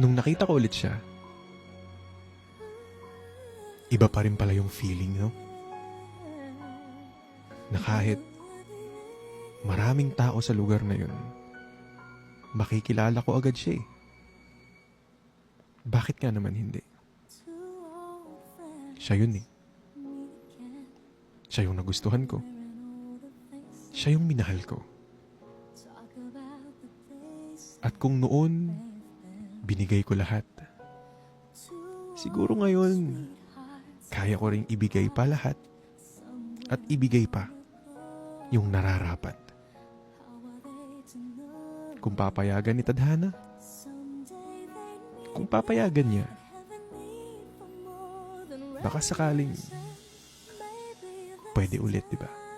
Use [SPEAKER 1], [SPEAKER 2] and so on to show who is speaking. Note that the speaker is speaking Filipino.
[SPEAKER 1] Nung nakita ko ulit siya, iba pa rin pala yung feeling, no? Na kahit maraming tao sa lugar na yun, makikilala ko agad siya eh. Bakit nga naman hindi? Siya yun eh. Siya yung nagustuhan ko. Siya yung minahal ko. At kung noon, binigay ko lahat. Siguro ngayon, kaya ko ring ibigay pa lahat. At ibigay pa yung nararapat. Kung papayagan ni Tadhana, kung papayagan niya, baka sakaling pwede ulit, di ba?